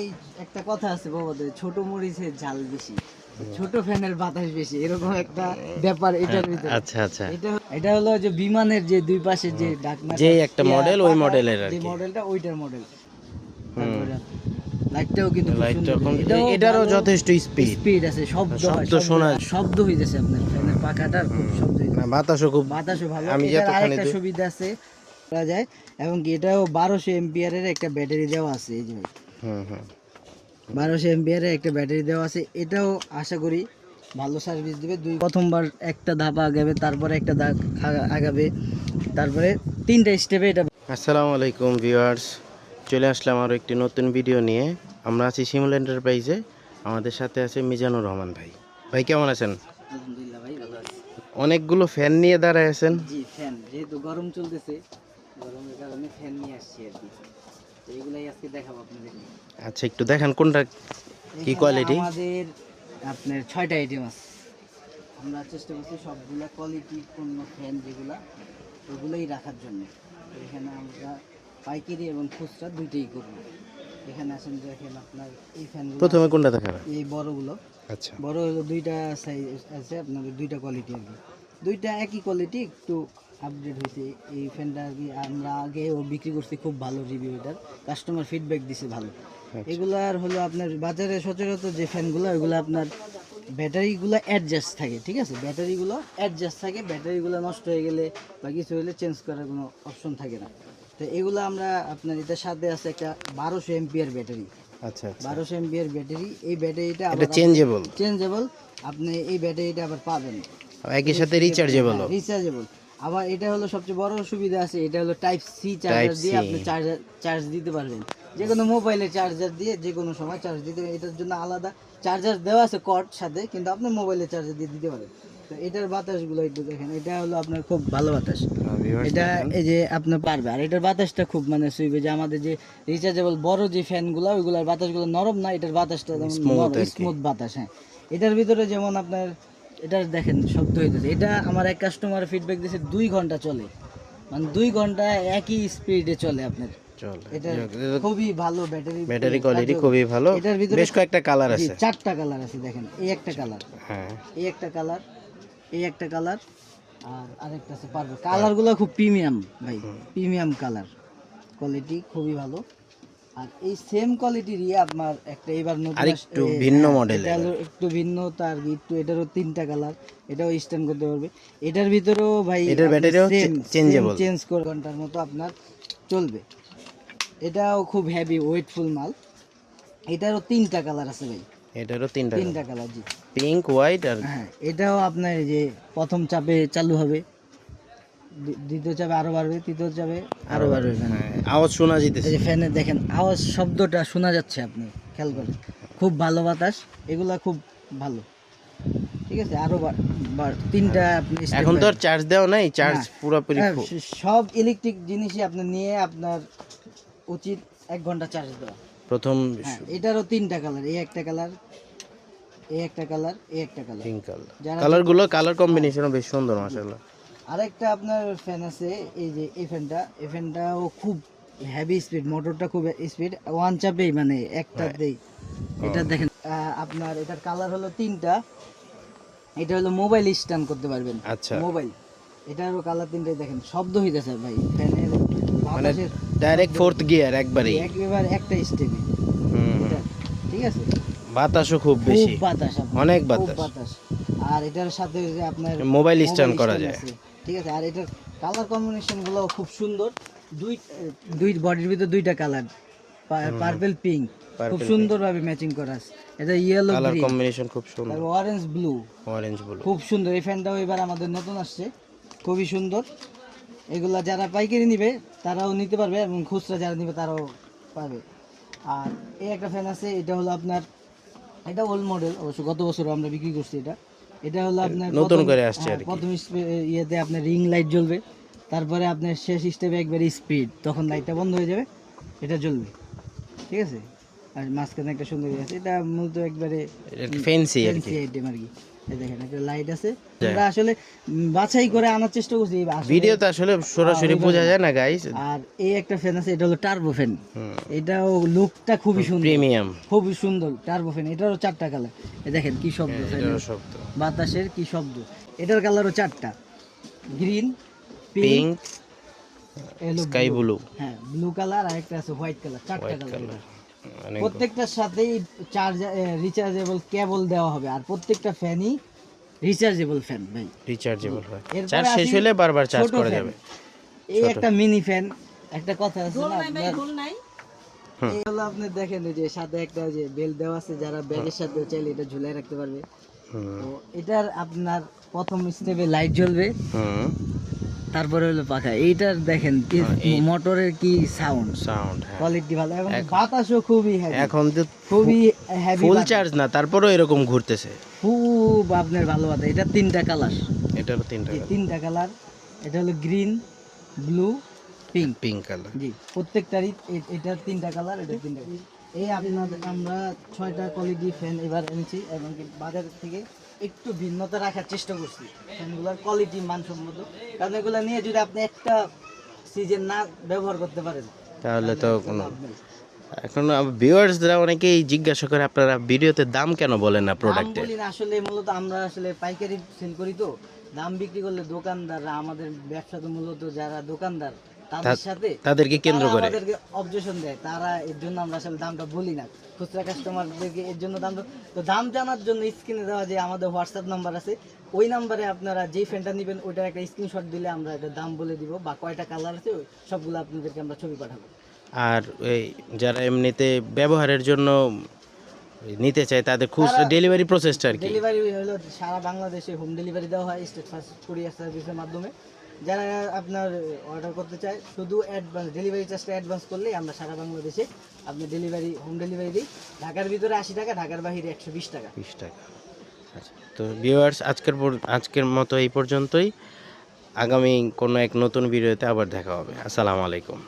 এই একটা কথা আছে বাবাদের ছোট মরিচের ঝাল বেশি ছোট ফ্যানের বাতাস বেশি এরকম একটা ব্যাপার এটার ভিতরে। আচ্ছা আচ্ছা। এটা এটা হলো যে বিমানের যে দুই পাশে যে ডাকনা যে একটা model, ওই model-এর আর কি। মডেলটা ওইটার মডেল লাইটটাও কিন্তু এটারও যথেষ্ট স্পিড স্পিড আছে শব্দ হয়, শব্দ শোনা। শব্দ হইতেছে আপনার ফ্যানের পাখাটার খুব শব্দ না বাতাসও খুব বাতাসও ভালো। আমি যতখানি সুবিধা আছে করা যায় এবং এটাও বারোশো এম্পিয়ারের একটা ব্যাটারি দেওয়া আছে এই যে। বারোশো এম্পিয়ারের একটা ব্যাটারি দেওয়া আছে। এটাও আশা করি ভালো সার্ভিস দিবে। দুই প্রথমবার একটা ধাপ আগাবে তারপরে একটা দাগ আগা- আগাবে তারপরে তিনটা স্টেপে এটা আসসালামু আলাইকুম ভিউয়ার্স চলে আসলাম আরও একটি নতুন ভিডিও নিয়ে। আমরা আছি শিমুল এন্টারপ্রাইজে আমাদের সাথে আছে মিজানুর রহমান ভাই। ভাই কেমন আছেন? আলহামদুলিল্লাহ ভাই ভালো আছে। অনেকগুলো ফ্যান নিয়ে দাঁড়ায় আছেন। জি ফ্যান যেহেতু গরম চলতেছে গরমের কারণে ফ্যান নিয়ে আসছি আর কি। এইগুলাই আজকে দেখাবো আপনাদেরকে। আচ্ছা একটু দেখান কোনটা কি কোয়ালিটি আমাদের আপনার ছয়টা আইটেম আছে। আমরা চেষ্টা করছি সবগুলা কোয়ালিটি পণ্য ফ্যান যেগুলা ওগুলোই রাখার জন্য। এখানে আমরা পাইকারি এবং খুচরা দুইটাই করব। এখানে আসেন দেখেন আপনার এই ফ্যানগুলো প্রথমে কোনটা দেখাবেন? এই বড়গুলো। আচ্ছা। বড় হলো দুইটা সাইজ আছে আপনাদের দুইটা কোয়ালিটি আর দুইটা একই কোয়ালিটি একটু আপডেট হয়েছে এই ফ্যানটা আর কি আমরা আগেও বিক্রি করছি খুব ভালো রিভিউ এটার। কাস্টমার ফিডব্যাক দিছে ভালো। এগুলো আর হলো আপনার বাজারে সচরাচর যে ফ্যানগুলো ওইগুলো আপনার ব্যাটারিগুলো অ্যাডজাস্ট থাকে ঠিক আছে? ব্যাটারিগুলো অ্যাডজাস্ট থাকে ব্যাটারিগুলো নষ্ট হয়ে গেলে বা কিছু হলে চেঞ্জ করার কোনো অপশন থাকে না। তো এগুলো আমরা আপনার এটার সাথে আছে একটা বারোশো এমপিয়ার ব্যাটারি আচ্ছা আচ্ছা। বারোশো এমপিয়ার ব্যাটারি এই ব্যাটারিটা এটা চেঞ্জেবল চেঞ্জেবল আপনি এই ব্যাটারিটা আবার পাবেন। একই সাথে রিচার্জেবল রিচার্জেবল আবার এটা হলো সবচেয়ে বড় সুবিধা আছে এটা হলো টাইপ সি চার্জার দিয়ে আপনি চার্জার চার্জ দিতে পারবেন। যে কোনো মোবাইলে চার্জার দিয়ে যে কোনো সময় চার্জ দিতে। এটার জন্য আলাদা চার্জার দেওয়া আছে কর্ড সাথে কিন্তু আপনি মোবাইলে চার্জার দিয়ে দিতে পারেন তো এটার বাতাসগুলো একটু দেখেন এটা হলো আপনার খুব ভালো বাতাস। এটা এই যে আপনার পারবে আর এটার বাতাসটা খুব মানে সুইবে যে আমাদের যে রিচার্জেবল বড় যে ফ্যানগুলো ওইগুলোর বাতাসগুলো নরম না এটার বাতাসটা স্মুথ বাতাস হ্যাঁ। এটার ভিতরে যেমন আপনার এটার দেখেন শব্দ হইতেছে। এটা আমার এক কাস্টমার ফিডব্যাক দিয়েছে দুই ঘণ্টা চলে। মানে দুই ঘণ্টা একই স্পিডে চলে আপনার। এটা খুবই ভালো ব্যাটারি ব্যাটারি কোয়ালিটি খুবই ভালো। এটার ভিতরে বেশ কয়েকটা কালার আছে। চারটা কালার আছে দেখেন। এই একটা কালার হ্যাঁ। এই একটা কালার এই একটা কালার আর আরেকটা আছে পারবে কালারগুলো খুব প্রিমিয়াম ভাই। প্রিমিয়াম কালার কোয়ালিটি খুবই ভালো। আর এই সেম কোয়ালিটিরই আপনার একটা এবার নতুন আরেকটু ভিন্ন হলো একটু ভিন্ন তার একটু এটারও তিনটা কালার এটাও স্ট্যান্ড করতে পারবে। এটার ভিতরেও ভাই এটার battery-ও changeable। চেঞ্জ করে ঘণ্টার মতো আপনার চলবে। এটাও খুব হেভি ওয়েটফুল মাল। এটারও তিনটা কালার আছে ভাই। এটারও তিনটা তিনটা কালার জি। পিঙ্ক হোয়াইট আর হ্যাঁ এটাও আপনার যে প্রথম চাপে চালু হবে। দ্বিতীয় চাপে আরও বাড়বে তৃতীয় চাপে আরও বাড়বে। হ্যাঁ, আওয়াজ শোনা যেতেছে যে ফ্যানে দেখেন আওয়াজ শব্দটা শোনা যাচ্ছে আপনি খেয়াল করেন। খুব ভালো বাতাস এগুলা খুব ভালো। ঠিক আছে আরও তিনটা আপনি এখন তো আর চার্জ দেওয়া নাই চার্জ পুরোপুরি হ্যাঁ, সব ইলেকট্রিক জিনিসই আপনি নিয়ে আপনার উচিত এক ঘণ্টা চার্জ দেওয়া। প্রথম হ্যাঁ এটারও তিনটা কালার এই একটা কালার এই একটা কালার এই একটা কালার পিঙ্ক কালার যারা কালারগুলো কালার কম্বিনেশনও বেশ সুন্দর মাশাআল্লাহ। আরেকটা আপনার ফ্যান আছে এই যে এই ফ্যানটা এই ফ্যানটাও খুব হেভি স্পিড মোটরটা খুব স্পিড ওয়ান চাপেই মানে একটাতেই এটা দেখেন আপনার এটার কালার হলো তিনটা। এটা হলো মোবাইল স্ট্যান্ড করতে পারবেন। আচ্ছা। মোবাইল এটারও কালার তিনটাই দেখেন শব্দ হইতেছে ভাই ফ্যানের মানে ডাইরেক্ট ফোর্থ গিয়ার একবারেই। একেবারে একটা স্টেপে হুম, ঠিক আছে? বাতাসও খুব খুব বেশি। বাতাস অনেক বাতাস। বাতাস। আর এটার সাথে যে আপনার মোবাইল স্ট্যান্ড করা যায়। ঠিক আছে? আর এটার কালার কম্বিনেশনগুলো খুব সুন্দর। দুই দুই বডির ভিতরে দুইটা কালার পার্পল পিঙ্ক খুব সুন্দর ভাবে ম্যাচিং করা আছে। এটা ইয়েলো কালার কম্বিনেশন খুব সুন্দর। অরেঞ্জ ব্লু অরেঞ্জ ব্লু খুব সুন্দর। এই ফ্যানটাও এবার আমাদের নতুন আসছে। খুবই সুন্দর। এগুলা যারা পাইকারি নিবে তারাও নিতে পারবে এবং খুচরা যারা নিবে তারাও পাবে। আর এই একটা ফ্যান আছে এটা হলো আপনার এটা ওল্ড মডেল অবশ্য গত বছর আমরা বিক্রি করছি এটা। এটা হলো আপনার নতুন করে আসছে হ্যাঁ, আর। প্রথম ইয়েতে আপনার রিং লাইট জ্বলবে। তারপরে আপনার শেষ স্টেপে একবার স্পিড তখন লাইটটা বন্ধ হয়ে যাবে এটা জ্বলবে। ঠিক আছে? আর মাঝখানে একটা সুন্দর ইয়ে আছে এটা মূলত একবারে ফ্যান্সি আর কি। আইটেম আর কি। এই দেখেন একটা লাইট আছে। আমরা আসলে বাছাই করে আনার চেষ্টা করছি ভিডিওতে আসলে সরাসরি বোঝা যায় না গাইস আর এই একটা ফ্যান আছে এটা হলো টার্বো ফ্যান এটাও লুকটা খুবই সুন্দর। প্রিমিয়াম খুবই সুন্দর টার্বো ফ্যান এটারও চারটা কালার এই দেখেন কি শব্দ শব্দ। বাতাসের কি শব্দ। এটার কালারও চারটা। গ্রিন পিঙ্ক স্কাই ব্লু হ্যাঁ ব্লু কালার আর একটা আছে হোয়াইট কালার চারটা কালার প্রত্যেকটার সাথেই চার্জ রিচার্জেবল কেবল দেওয়া হবে। আর প্রত্যেকটা ফ্যানই রিচার্জেবল ফ্যান ভাই। রিচার্জেবল হয়। চার্জ শেষ হলে বারবার চার্জ করা যাবে। এই একটা মিনি ফ্যান একটা কথা আছে না? আপনার এই হলো আপনি দেখেন যে সাথে একটা যে বেল দেওয়া আছে যারা ব্যাগের সাথে চাইলে এটা ঝুলাই রাখতে পারবে। তো এটার আপনার প্রথম স্টেপে লাইট জ্বলবে। হুম। তারপরে হলো পাখা। এইটার দেখেন মোটরের কি সাউন্ড সাউন্ড হ্যাঁ। কোয়ালিটি ভালো। এবং বাতাসও খুবই হেভি এখন তো খুবই হেভি ফুল চার্জ না তারপরেও এরকম ঘুরতেছে। খুব আপনার ভালো বাতাস। এটা তিনটা কালার এটারও তিনটা জি তিনটা কালার এটা হলো green blue pink pink colour জি প্রত্যেকটারই এ- এটার তিনটা কালার এটা তিনটা এই আপনাদের আমরা ছয়টা কোয়ালিটি ফ্যান এবার এনেছি এবং বাজার থেকে একটু ভিন্নতা রাখার চেষ্টা করছি। ফ্যানগুলোর কোয়ালিটি মানসম্মত। কারণ এগুলো নিয়ে যদি আপনি একটা সিজন না ব্যবহার করতে পারেন তাহলে তো কোনো এখন ভিউয়ার্সরা অনেকেই জিজ্ঞাসা করে আপনারা ভিডিওতে দাম কেন বলেন না না আসলে মূলত আমরা আসলে পাইকারি সেল করি তো। দাম বিক্রি করলে দোকানদাররা আমাদের ব্যবসা তো মূলত যারা দোকানদার তাদের সাথে তাদেরকে কেন্দ্র করে। আমাদেরকে অবজেকশন দেয়। তারা এর জন্য আমরা আসলে দামটা বলি না। খুচরা কাস্টমারদেরকে এর জন্য দাম তো দাম জানার জন্য স্ক্রিনে দেওয়া যে আমাদের হোয়াটসঅ্যাপ নাম্বার আছে ওই নাম্বারে আপনারা যেই ফ্যানটা নেবেন ওইটার একটা স্ক্রিনশট দিলে আমরা এটা দাম বলে দিব বা কয়টা কালার আছে সবগুলো আপনাদেরকে আমরা ছবি পাঠাবো। আর এই যারা এমনিতে ব্যবহারের জন্য নিতে চায় তাদের খুচরা ডেলিভারি প্রসেসটা আর কি। ডেলিভারি হলো সারা বাংলাদেশে হোম ডেলিভারি দেওয়া হয় স্টেট ফার্স্ট কুরিয়ার সার্ভিসের মাধ্যমে। যারা আপনার অর্ডার করতে চায়, শুধু অ্যাডভান্স ডেলিভারি চার্জটা অ্যাডভান্স করলেই আমরা সারা বাংলাদেশে আপনি ডেলিভারি হোম ডেলিভারি দিই। ঢাকার ভিতরে আশি টাকা, ঢাকার বাহিরে একশো বিশ টাকা। বিশ টাকা। আচ্ছা তো ভিউয়ার্স আজকের আজকের মতো এই পর্যন্তই। আগামী কোনো এক নতুন ভিডিওতে আবার দেখা হবে। আসসালামু আলাইকুম।